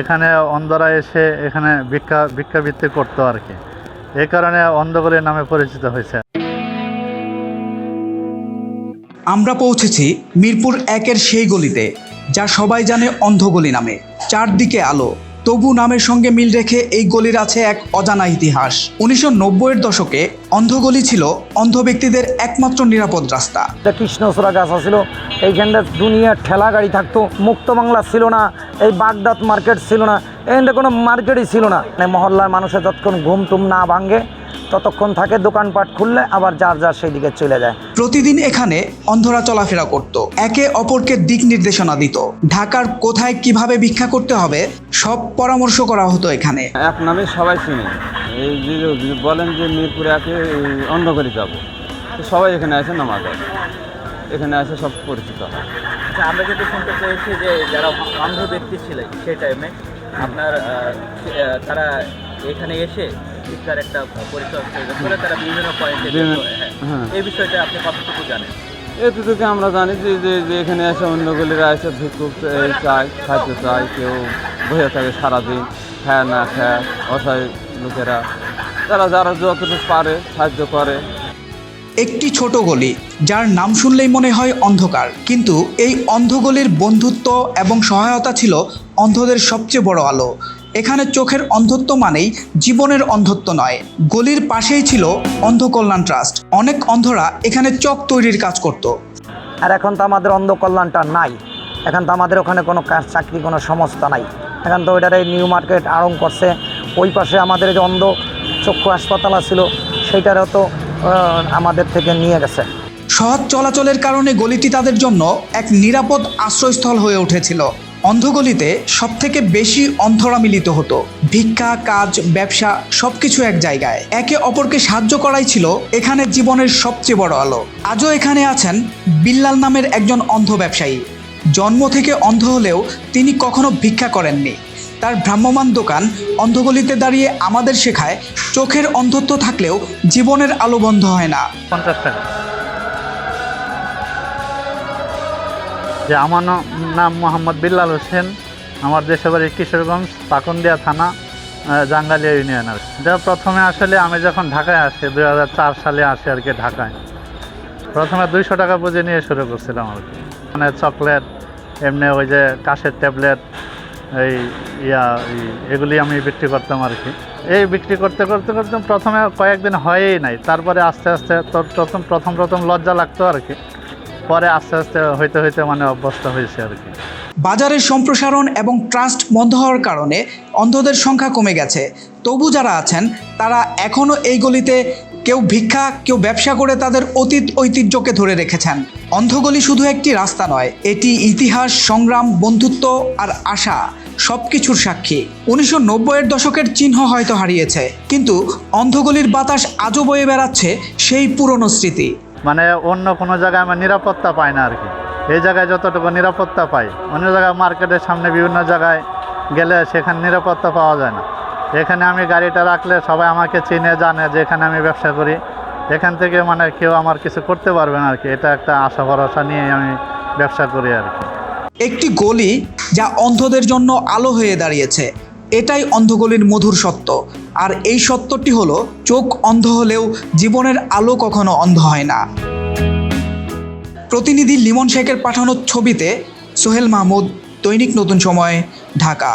এখানে অন্ধরা এসে এখানে ভিক্ষা ভিক্ষাবৃত্তি করতো আর কি। এই কারণে অন্ধগলির নামে পরিচিত হয়েছে। আমরা পৌঁছেছি মিরপুর একের সেই গলিতে যা সবাই জানে অন্ধগলি নামে। চারদিকে আলো। তবু নামের সঙ্গে মিল রেখে এই গলির আছে এক অজানা ইতিহাস। উনিশশো নব্বইয়ের দশকে অন্ধগলি ছিল অন্ধ ব্যক্তিদের একমাত্র নিরাপদ রাস্তা। একটা কৃষ্ণচূড়া গাছ ছিল এইখানটা দুনিয়ার ঠেলা গাড়ি থাকতো মুক্ত বাংলা ছিল না। এই বাগদাদ মার্কেট ছিল না। এখানটা কোনো মার্কেটই ছিল না। মানে মহল্লার মানুষের যতক্ষণ ঘুম টুম না ভাঙে ততক্ষণ থাকে দোকানপাট খুললে আবার যার যার সেই দিকে চলে যায়। প্রতিদিন এখানে অন্ধরা চলাফেরা করত। একে অপরকে দিক নির্দেশনা দিত। ঢাকার কোথায় কীভাবে ভিক্ষা করতে হবে সব পরামর্শ করা হতো এখানে। এক নামে সবাই চিনে এই যে বলেন যে মিরপুরে একে অন্ধ করে যাব। তো সবাই এখানে আসে নামাজ এখানে আসে সব পরিচিত হয়। আচ্ছা আমরা যেটা শুনতে পেয়েছি যে যারা অন্ধ ব্যক্তি ছিলেন সেই টাইমে আপনার তারা এখানে এসে শিক্ষার একটা পরিচয় করে তারা বিভিন্ন পয়েন্টে বিভিন্ন- হ্যাঁ। এই বিষয়টা আপনি কতটুকু জানেন? এতটুকু আমরা জানি যে যে এখানে এসে অন্যগুলিরা এসে ভিক্ষুক চায় খাদ্য চায় কেউ বসে থাকে সারাদিন খায় না খায় অসহায় লোকেরা তারা যারা যতটুকু পারে সাহায্য করে একটি ছোট গলি, যার নাম শুনলেই মনে হয় অন্ধকার। কিন্তু এই অন্ধগলির বন্ধুত্ব এবং সহায়তা ছিল অন্ধদের সবচেয়ে বড় আলো। এখানে চোখের অন্ধত্ব মানেই জীবনের অন্ধত্ব নয়। গলির পাশেই ছিল অন্ধ কল্যাণ ট্রাস্ট। অনেক অন্ধরা এখানে চোখ তৈরির কাজ করত। আর এখন তো আমাদের অন্ধ কল্যাণটা নাই। এখন তো আমাদের ওখানে কোনো কাজ, চাকরি, কোনো সংস্থা নাই। এখন তো ওইটার এই নিউ মার্কেট আরং করছে। ওই পাশে আমাদের যে অন্ধ চক্ষু হাসপাতাল ছিল সেইটারও তো আমাদের থেকে নিয়ে গেছে। সহজ চলাচলের কারণে গলিটি তাদের জন্য এক নিরাপদ আশ্রয়স্থল হয়ে উঠেছিল। অন্ধগলিতে সব থেকে বেশি অন্ধরা মিলিত হতো। ভিক্ষা, কাজ, ব্যবসা সবকিছু এক জায়গায়। একে অপরকে সাহায্য করাই ছিল এখানে জীবনের সবচেয়ে বড় আলো। আজও এখানে আছেন বিল্লাল নামের একজন অন্ধ ব্যবসায়ী। জন্ম থেকে অন্ধ হলেও তিনি কখনো ভিক্ষা করেননি। তার ভ্রাম্যমান দোকান অন্ধগলিতে দাঁড়িয়ে আমাদের শেখায় চোখের অন্ধত্ব থাকলেও জীবনের আলো বন্ধ হয় না। পঞ্চাশ টাকা। যে আমার নাম মোহাম্মদ বিল্লাল হোসেন, আমার দেশের বাড়ি কিশোরগঞ্জ, পাকন্দিয়া থানা জাঙ্গালিয়া ইউনিয়ন আর কি। প্রথমে আসলে আমি যখন ঢাকায় আসি দু হাজার চার সালে আসি আর কি ঢাকায়। প্রথমে দুইশো টাকা পুঁজি নিয়ে শুরু করছিলাম আর কি। মানে চকলেট, এমনি ওই যে কাশের ট্যাবলেট, এই ইয়া এগুলি আমি বিক্রি করতাম আর কি। এই বিক্রি করতে করতে করতে প্রথমে কয়েকদিন হয়েই নাই। তারপরে আস্তে আস্তে তোর প্রথম প্রথম প্রথম লজ্জা লাগতো আর কি। পরে আস্তে আস্তে হইতে হইতে মানে অভ্যস্ত হয়েছে আর কি। বাজারের সম্প্রসারণ এবং ট্রাস্ট বন্ধ হওয়ার কারণে অন্ধদের সংখ্যা কমে গেছে। তবু যারা আছেন, তারা এখনও এই গলিতে কেউ ভিক্ষা, কেউ ব্যবসা করে তাদের অতীত ঐতিহ্যকে ধরে রেখেছেন। অন্ধগলি শুধু একটি রাস্তা নয়, এটি ইতিহাস, সংগ্রাম, বন্ধুত্ব আর আশা সব কিছুর সাক্ষী। উনিশশো নব্বইয়ের দশকের চিহ্ন হয়তো হারিয়েছে, কিন্তু অন্ধগলির বাতাস আজও বয়ে বেড়াচ্ছে সেই পুরনো স্মৃতি। মানে অন্য কোনো জায়গায় আমার নিরাপত্তা পাই না আর কি। এই জায়গায় যতটুকু নিরাপত্তা পাই, অন্য জায়গায় মার্কেটের সামনে বিভিন্ন জায়গায় গেলে সেখানে নিরাপত্তা পাওয়া যায় না। এখানে আমি গাড়িটা রাখলে সবাই আমাকে চিনে, জানে যে এখানে আমি ব্যবসা করি। এখান থেকে মানে কেউ আমার কিছু করতে পারবে না আর কি এটা একটা আশা, ভরসা নিয়ে আমি ব্যবসা করি আর কি একটি গলি যা অন্ধদের জন্য আলো হয়ে দাঁড়িয়েছে। এটাই অন্ধগলির মধুর সত্য। আর এই সত্যটি হলো, চোখ অন্ধ হলেও জীবনের আলো কখনো অন্ধ হয় না। প্রতিনিধি লিমন শেখের পাঠানো ছবিতে সোহেল মাহমুদ, দৈনিক নতুন সময়, ঢাকা।